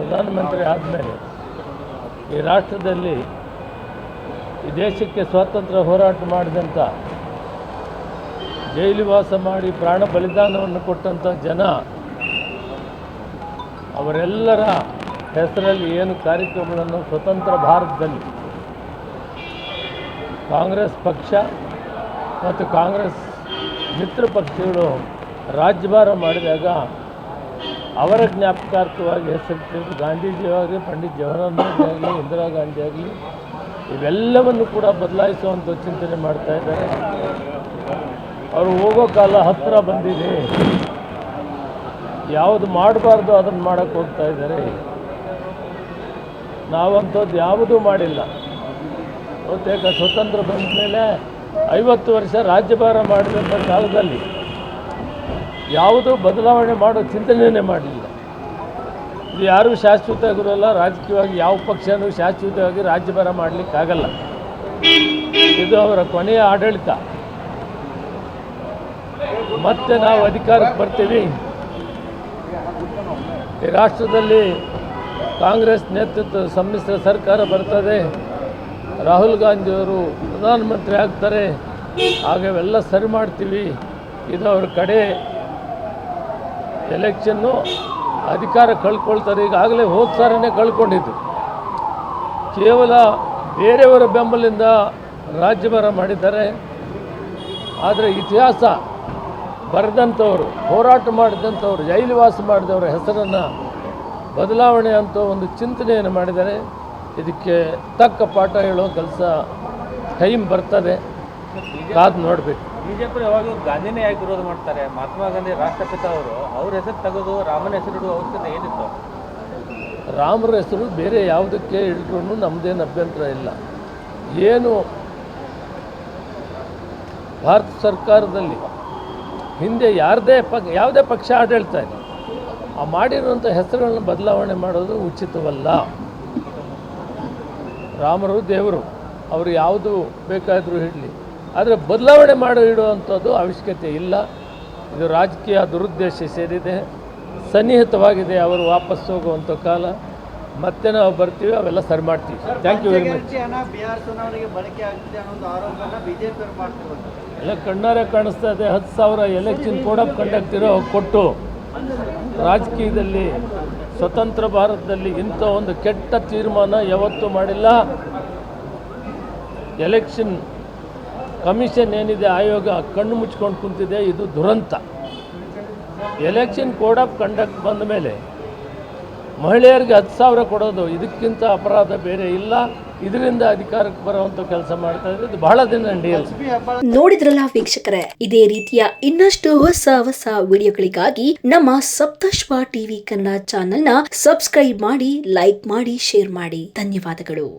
ಪ್ರಧಾನಮಂತ್ರಿ ಆದಮೇಲೆ ಈ ರಾಷ್ಟ್ರದಲ್ಲಿ ಈ ದೇಶಕ್ಕೆ ಸ್ವಾತಂತ್ರ್ಯ ಹೋರಾಟ ಮಾಡಿದಂಥ ಜೈಲುವಾಸ ಮಾಡಿ ಪ್ರಾಣ ಬಲಿದಾನವನ್ನು ಕೊಟ್ಟಂಥ ಜನ, ಅವರೆಲ್ಲರ ಹೆಸರಲ್ಲಿ ಏನು ಕಾರ್ಯಕ್ರಮಗಳನ್ನು ಸ್ವತಂತ್ರ ಭಾರತದಲ್ಲಿ ಕಾಂಗ್ರೆಸ್ ಪಕ್ಷ ಮತ್ತು ಕಾಂಗ್ರೆಸ್ ಮಿತ್ರ ಪಕ್ಷಗಳು ರಾಜ್ಯಭಾರ ಮಾಡಿದಾಗ ಅವರ ಜ್ಞಾಪಕಾರ್ಥವಾಗಿ ಹೆಸರಿಟ್ಟಿದ್ದು ಗಾಂಧೀಜಿಯಾಗಲಿ ಪಂಡಿತ್ ಜವಾಹರ್ಲಾಲ್ ಆಗಲಿ, ಇಂದಿರಾ ಗಾಂಧಿ ಆಗಲಿ, ಇವೆಲ್ಲವನ್ನು ಕೂಡ ಬದಲಾಯಿಸುವಂಥ ಚಿಂತನೆ ಮಾಡ್ತಾ ಇದ್ದಾರೆ. ಅವರು ಹೋಗೋ ಕಾಲ ಹತ್ತಿರ ಬಂದಿದೆ. ಯಾವುದು ಮಾಡಬಾರ್ದು ಅದನ್ನು ಮಾಡೋಕ್ಕೆ ಹೋಗ್ತಾ ಇದ್ದಾರೆ. ನಾವಂಥದ್ದು ಯಾವುದೂ ಮಾಡಿಲ್ಲ. ಬಹುತೇಕ ಸ್ವತಂತ್ರ ಬಂದ ಮೇಲೆ ಐವತ್ತು ವರ್ಷ ರಾಜ್ಯಭಾರ ಮಾಡಿದಂಥ ಕಾಲದಲ್ಲಿ ಯಾವುದೂ ಬದಲಾವಣೆ ಮಾಡೋ ಚಿಂತನೆಯೇ ಮಾಡಲಿಲ್ಲ ಇದು ಯಾರೂ ಶಾಶ್ವತ ಆಗಿರೋಲ್ಲ ರಾಜಕೀಯವಾಗಿ ಯಾವ ಪಕ್ಷನೂ ಶಾಶ್ವತವಾಗಿ ರಾಜ್ಯಭಾರ ಮಾಡಲಿಕ್ಕಾಗಲ್ಲ. ಇದು ಅವರ ಕೊನೆಯ ಆಡಳಿತ. ಮತ್ತೆ ನಾವು ಅಧಿಕಾರಕ್ಕೆ ಬರ್ತೀವಿ. ಈ ರಾಷ್ಟ್ರದಲ್ಲಿ ಕಾಂಗ್ರೆಸ್ ನೇತೃತ್ವದ ಸಮ್ಮಿಶ್ರ ಸರ್ಕಾರ ಬರ್ತದೆ. ರಾಹುಲ್ ಗಾಂಧಿಯವರು ಪ್ರಧಾನಮಂತ್ರಿ ಆಗ್ತಾರೆ. ಆಗ ಇವೆಲ್ಲ ಸರಿ ಮಾಡ್ತೀವಿ. ಇದು ಅವ್ರ ಕಡೆ ಎಲೆಕ್ಷನ್ನು ಅಧಿಕಾರ ಕಳ್ಕೊಳ್ತಾರೆ. ಈಗಾಗಲೇ ಹೋದ ಸಾರಿನೇ ಕಳ್ಕೊಂಡಿದ್ದು. ಕೇವಲ ಬೇರೆಯವರ ಬೆಂಬಲಿಂದ ರಾಜ್ಯಭಾರ ಮಾಡಿದ್ದಾರೆ. ಆದರೆ ಇತಿಹಾಸ ಬರೆದಂಥವರು, ಹೋರಾಟ ಮಾಡಿದಂಥವ್ರು, ಜೈಲುವಾಸ ಮಾಡಿದವರ ಹೆಸರನ್ನು ಬದಲಾವಣೆ ಅಂತ ಒಂದು ಚಿಂತನೆಯನ್ನು ಮಾಡಿದ್ದಾರೆ. ಇದಕ್ಕೆ ತಕ್ಕ ಪಾಠ ಹೇಳೋ ಕೆಲಸ ಟೈಮ್ ಬರ್ತದೆ. ಕಾದು ನೋಡಬೇಕು. ಬಿಜೆಪಿ ಯಾವಾಗಲೂ ಗಾಂಧಿನೇ ಯಾಕೆ ವಿರೋಧ ಮಾಡ್ತಾರೆ? ಮಹಾತ್ಮ ಗಾಂಧಿ ರಾಷ್ಟ್ರಪಿತ ಅವರು, ಅವ್ರ ಹೆಸರು ತೆಗೆದು ರಾಮನ ಹೆಸರಿಡುವ ಅವಶ್ಯಕತೆ ಏನಿತ್ತು? ರಾಮರ ಹೆಸರು ಬೇರೆ ಯಾವುದಕ್ಕೆ ಇಟ್ಕೊಂಡು ನಮ್ಮದೇನು ಅಭ್ಯಂತರ ಇಲ್ಲ. ಏನು ಭಾರತ ಸರ್ಕಾರದಲ್ಲಿ ಹಿಂದೆ ಯಾರದೇ ಪಕ್, ಯಾವುದೇ ಪಕ್ಷ ಆಡಳಿತ ಇದೆ ಆ ಮಾಡಿರುವಂಥ ಹೆಸರುಗಳನ್ನ ಬದಲಾವಣೆ ಮಾಡೋದು ಉಚಿತವಲ್ಲ. ರಾಮರು ದೇವರು, ಅವರು ಯಾವುದು ಬೇಕಾದರೂ ಇಡಲಿ. ಆದರೆ ಬದಲಾವಣೆ ಮಾಡಿ ಇಡುವಂಥದ್ದು ಅವಶ್ಯಕತೆ ಇಲ್ಲ. ಇದು ರಾಜಕೀಯ ದುರುದ್ದೇಶ ಸೇರಿದೆ. ಸನ್ನಿಹಿತವಾಗಿದೆ ಅವರು ವಾಪಸ್ ಹೋಗುವಂಥ ಕಾಲ. ಮತ್ತೆ ನಾವು ಬರ್ತೀವಿ ಅವೆಲ್ಲ ಸರಿ ಮಾಡ್ತೀವಿ. ಥ್ಯಾಂಕ್ ಯು ವೆರಿ ಮಚ್ ಎಲ್ಲ ಕಣ್ಣಾರೆ ಕಾಣಿಸ್ತಾ ಇದೆ. ಹತ್ತು ಸಾವಿರ ಎಲೆಕ್ಷನ್ ಕೋಡ್ ಆಫ್ ಕಂಡಕ್ಟ್ ಇರೋ ಕೊಟ್ಟು ರಾಜಕೀಯದಲ್ಲಿ ಸ್ವತಂತ್ರ ಭಾರತದಲ್ಲಿ ಇಂಥ ಒಂದು ಕೆಟ್ಟ ತೀರ್ಮಾನ ಯಾವತ್ತೂ ಮಾಡಿಲ್ಲ. ಎಲೆಕ್ಷನ್ ಕಮಿಷನ್ ಏನಿದೆ, ಆಯೋಗ ಕಣ್ಣು ಮುಚ್ಕೊಂಡು ಕುಂತಿದೆ, ಇದು ದುರಂತ. ಎಲೆಕ್ಷನ್ ಕೋಡ್ ಆಫ್ ಕಂಡಕ್ಟ್ ಬಂದ ಮೇಲೆ ಮಹಿಳೆಯರಿಗೆ ಹತ್ತು ಸಾವಿರ ಕೊಡೋದು, ಇದಕ್ಕಿಂತ ಅಪರಾಧ ಬೇರೆ ಇಲ್ಲ. ಇದರಿಂದ ಅಧಿಕಾರಕ್ಕೆ ಬರುವಂತ ಕೆಲಸ ಮಾಡ್ತಾ ಇದ್ರೆ ಇದು ಬಹಳ ದಿನ ನೋಡಿದ್ರಲ್ಲ ವೀಕ್ಷಕರೇ, ಇದೇ ರೀತಿಯ ಇನ್ನಷ್ಟು ಹೊಸ ಹೊಸ ವಿಡಿಯೋಗಳಿಗಾಗಿ ನಮ್ಮ ಸಪ್ತಶ್ವ ಟಿವಿ ಕನ್ನಡ ಚಾನೆಲ್ನ ಸಬ್ಸ್ಕ್ರೈಬ್ ಮಾಡಿ, ಲೈಕ್ ಮಾಡಿ, ಶೇರ್ ಮಾಡಿ. ಧನ್ಯವಾದಗಳು.